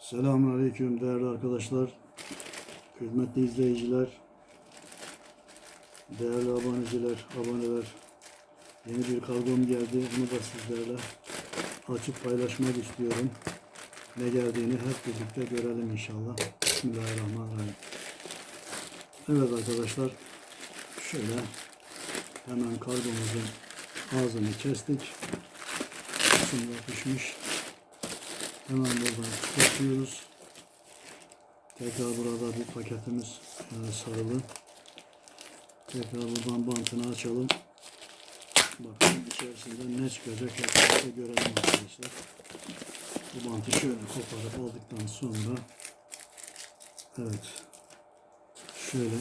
Selamünaleyküm değerli arkadaşlar, kıymetli izleyiciler, değerli aboneciler, aboneler. Yeni bir kargom geldi. Bunu da sizlerle açıp paylaşmak istiyorum. Ne geldiğini hep birlikte görelim inşallah. Bismillahirrahmanirrahim. Evet arkadaşlar, şöyle hemen kargomuzun ağzını kestik. Şimdi yapışmış. Hemen buradan çıkartıyoruz. Tekrar burada bir paketimiz yani sarılı. Tekrar buradan bantını açalım. Bakalım içerisinde ne çıkacak hep birlikte görelim arkadaşlar. Bu bantı şöyle koparıp aldıktan sonra evet şöyle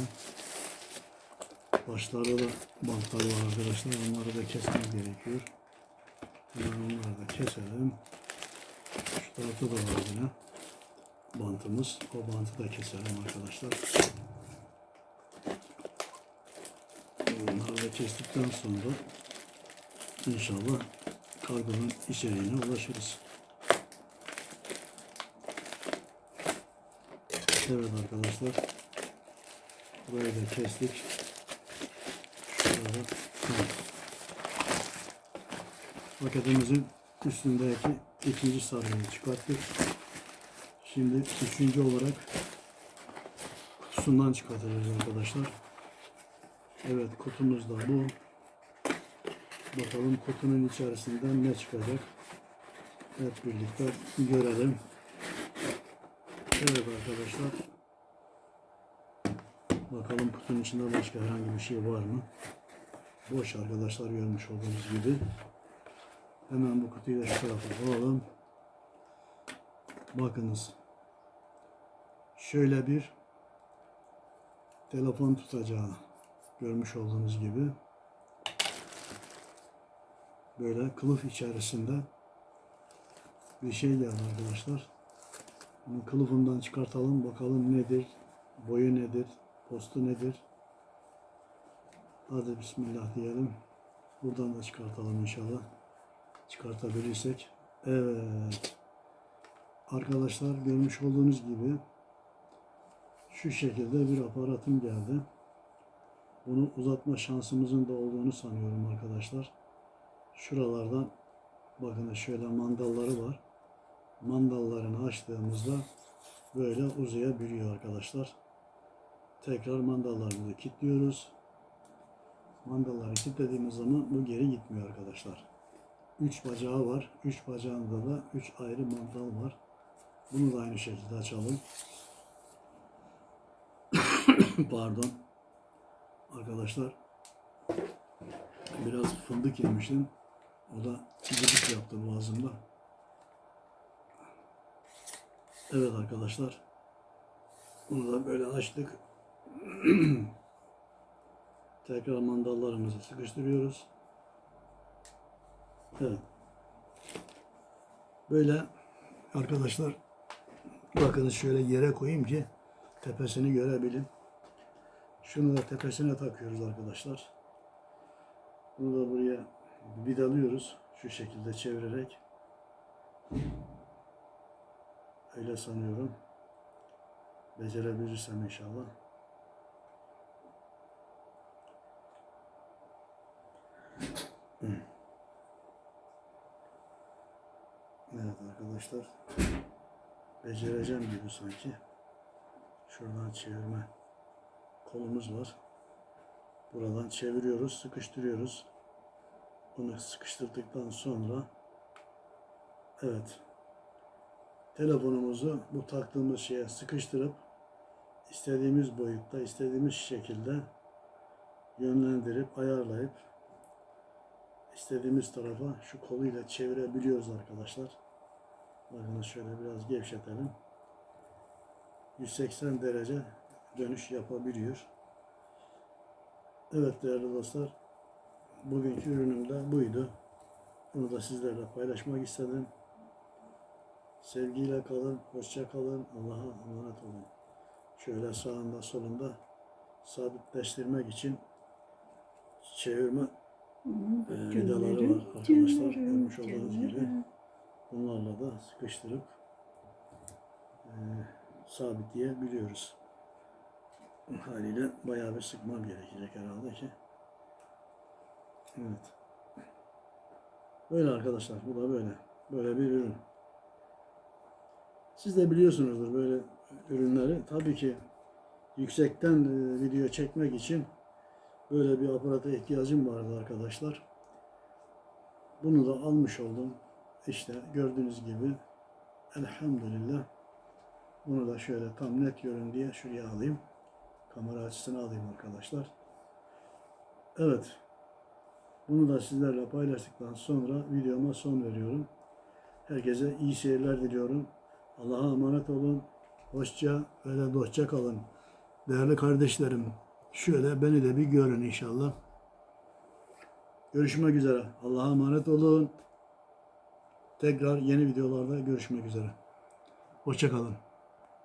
başlarda da bantlar var arkadaşlar. Onları da kesmemiz gerekiyor. Hemen onları da keselim. Tarafta da var yine bantımız. O bantı da keselim arkadaşlar. Bunları da kestikten sonra inşallah kargonun içeriğine ulaşırız. Evet arkadaşlar. Burayı da kestik. Paketimizin üstündeki ikinci sargıyı çıkarttık. Şimdi üçüncü olarak kutusundan çıkartacağız arkadaşlar. Evet kutumuz da bu. Bakalım kutunun içerisinden ne çıkacak. Hep birlikte görelim. Evet arkadaşlar. Bakalım kutunun içinde başka herhangi bir şey var mı? Boş arkadaşlar görmüş olduğunuz gibi. Hemen bu kutuyu da şu tarafa alalım. Bakınız. Şöyle bir telefon tutacağı görmüş olduğunuz gibi. Böyle kılıf içerisinde bir şey geldi arkadaşlar. Bunu kılıfından çıkartalım bakalım nedir, boyu nedir, postu nedir. Hadi bismillah diyelim. Buradan da çıkartalım inşallah çıkartabilirsek. Evet. Arkadaşlar görmüş olduğunuz gibi şu şekilde bir aparatım geldi. Bunu uzatma şansımızın da olduğunu sanıyorum arkadaşlar. Şuralardan bakın şöyle mandalları var. Mandallarını açtığımızda böyle uzayabiliyor arkadaşlar. Tekrar mandallarımızı kilitliyoruz. Mandalları kilitlediğimiz zaman bu geri gitmiyor arkadaşlar. Üç bacağı var. Üç bacağında da üç ayrı mantal var. Bunu da aynı şekilde açalım. Pardon. Arkadaşlar biraz fındık yemiştim. O da gıdık yaptı boğazımda. Evet arkadaşlar. Bunu da böyle açtık. Tekrar mandallarımızı sıkıştırıyoruz. Böyle arkadaşlar bakın şöyle yere koyayım ki tepesini görebilin. Şunu da tepesine takıyoruz arkadaşlar. Bunu da buraya vidalıyoruz. Şu şekilde çevirerek. Öyle sanıyorum. Becerebilirsem inşallah. Evet arkadaşlar. Becereceğim gibi sanki. Şuradan çevirme kolumuz var. Buradan çeviriyoruz, sıkıştırıyoruz. Bunu sıkıştırdıktan sonra evet telefonumuzu bu taktığımız şeye sıkıştırıp istediğimiz boyutta, istediğimiz şekilde yönlendirip ayarlayıp istediğimiz tarafa şu koluyla çevirebiliyoruz arkadaşlar. Bakın şöyle biraz gevşetelim. 180 derece dönüş yapabiliyor. Evet değerli dostlar. Bugünkü ürünüm de buydu. Bunu da sizlerle paylaşmak istedim. Sevgiyle kalın, hoşça kalın, Allah'a emanet olun. Şöyle sağında solunda sabitleştirmek için çevirme e, vidaları var arkadaşlar. Görmüş olduğunuz gibi. Bunlarla da sıkıştırıp e, sabitleyebiliyoruz. Haliyle bayağı bir sıkmam gerekecek herhalde ki. Evet. Böyle arkadaşlar. Bu da böyle. Böyle bir ürün. Siz de biliyorsunuzdur böyle ürünleri. Tabii ki yüksekten e, video çekmek için böyle bir aparata ihtiyacım vardı arkadaşlar. Bunu da almış oldum. İşte gördüğünüz gibi elhamdülillah bunu da şöyle tam net görün diye şuraya alayım. Kamera açısını alayım arkadaşlar. Evet. Bunu da sizlerle paylaştıktan sonra videoma son veriyorum. Herkese iyi seyirler diliyorum. Allah'a emanet olun. Hoşça ve de dostça kalın. Değerli kardeşlerim, şöyle beni de bir görün inşallah. Görüşmek üzere. Allah'a emanet olun. Tekrar yeni videolarda görüşmek üzere. Hoşça kalın.